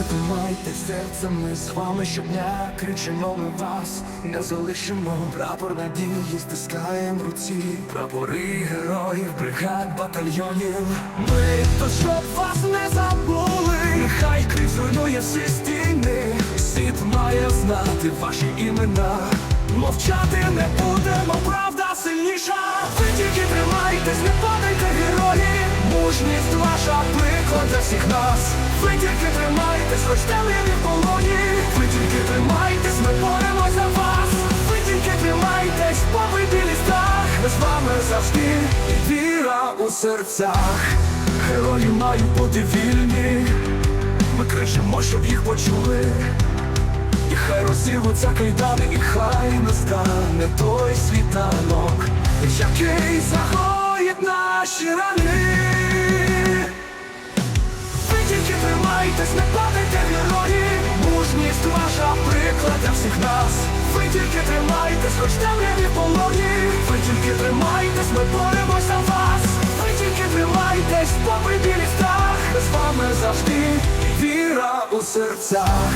тримайте серце, ми з вами щодня кричимо ми вас, не залишимо. Прапор надії, стискаємо руці, прапори героїв, бригад, батальйонів. Ми то щоб вас не забули, нехай крик зруйнує всі стіни, світ має знати ваші імена. Мовчати не будемо, ваша приклад для всіх нас. Ви тільки тримайтесь, хоч темряві в полоні. Ви тільки тримайтесь, ми боремось за вас. Ви тільки тримайтесь, попри білі страх. Ми з вами завжди і віра у серцях. Герої мають бути вільні. Ми кричимо, щоб їх почули. І хай розірвуться кайдани, і хай настане той світанок, який загоїть наші рани. Тримайтесь, не падайте герої, мужність ваша приклад для всіх нас. Ви тільки тримайтесь, хоч темряві полоні. Ви тільки тримайтесь, ми боремось за вас. Ви тільки тримайтесь, попри білі страх. З вами завжди віра у серцях.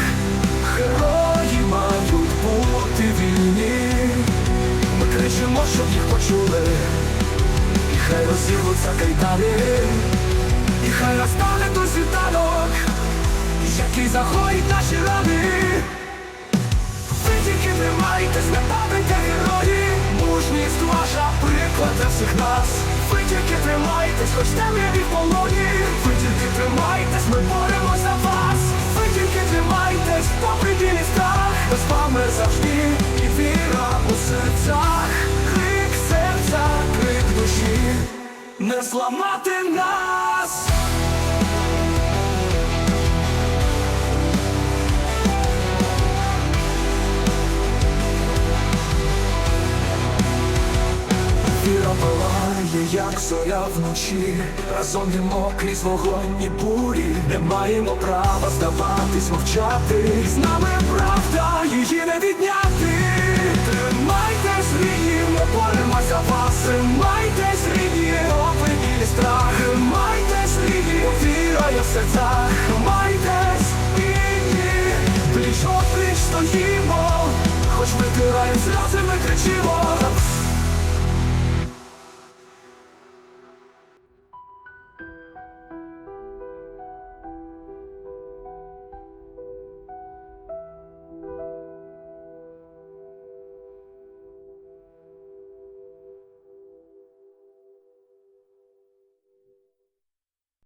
Герої мають бути вільні. Ми кричимо, щоб їх почули. І хай розірвуться кайдани. І хай настане той який загоїть наші рани. Ви тільки тримайтесь, не падайте герої, мужність ваша приклад для всіх нас. Ви тільки тримайтесь, хоч темряві в полоні. Ви тільки тримайтесь, ми боремось за вас. Ви тільки тримайтесь, попри білі страх. З вами завжди і віра у серцях. Крик серця, крик душі, не зламати нас. Як зоря вночі, разом йдемо крізь вогонь і бурі, не маємо права здаватись, мовчати. З нами правда, її не відняти. Тримайтесь, рідні, ми боремося вас. Тримайтесь, рідні, опинілі страх. Тримайтесь, рідні, віра є в серцях. Тримайтесь, рідні, пліч опліч стоїмо, хоч витираємо сльози, ми кричимо.